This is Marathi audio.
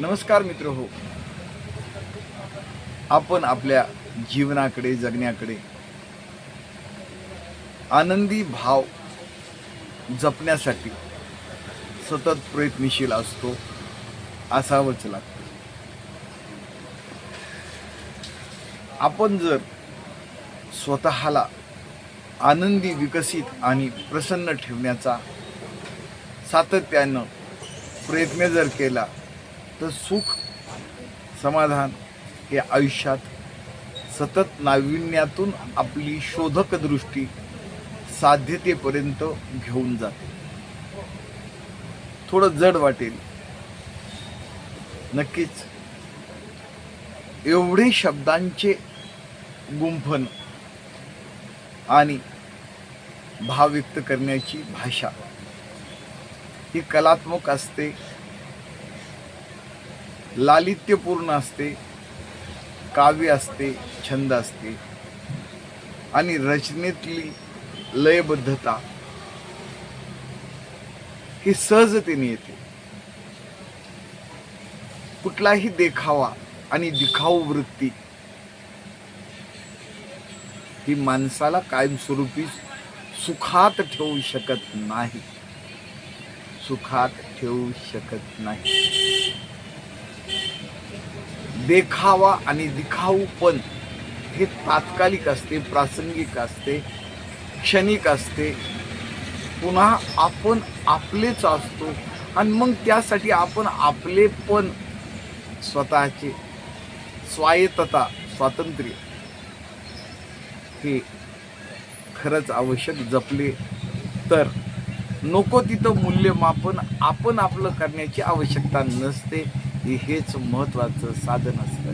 नमस्कार मित्र हो. आपण आपल्या जीवनाकडे जगण्याकडे आनंदी भाव जपण्यासाठी सतत प्रयत्नशील असतो असावंच लागतं. आपण जर स्वतःला आनंदी विकसित आणि प्रसन्न ठेवण्याचा सातत्यानं प्रयत्न जर केला तर सुख समाधान हे आयुष्यात सतत नाविन्यातून आपली शोधक दृष्टी साध्यतेपर्यंत घेऊन जाते. थोडं जड वाटेल. नक्कीच एवढे शब्दांचे गुंफन आणि भाव व्यक्त करण्याची भाषा ही कलात्मक असते लालित्यपूर्ण असते काव्य असते छंद असते. आणि रचनेतली लयबद्धता ही सहजतेने येते. कुठलाही देखावा आणि दिखाऊ वृत्ती ही माणसाला कायमस्वरूपी सुखात ठेवू शकत नाही. सुखात ठेवू शकत नाही. देखावा आणि दिखाऊपण हे तात्कालिक असते प्रासंगिक असते क्षणिक असते. पुन्हा आपण आपलेच असतो आणि मग त्यासाठी आपण आपले पण स्वतःचे स्वायत्तता स्वातंत्र्य हे खरंच आवश्यक जपले तर नको तिथं मूल्यमापन आपण आपलं करण्याची आवश्यकता नसते. हेच महत्त्वाचं साधन असतं.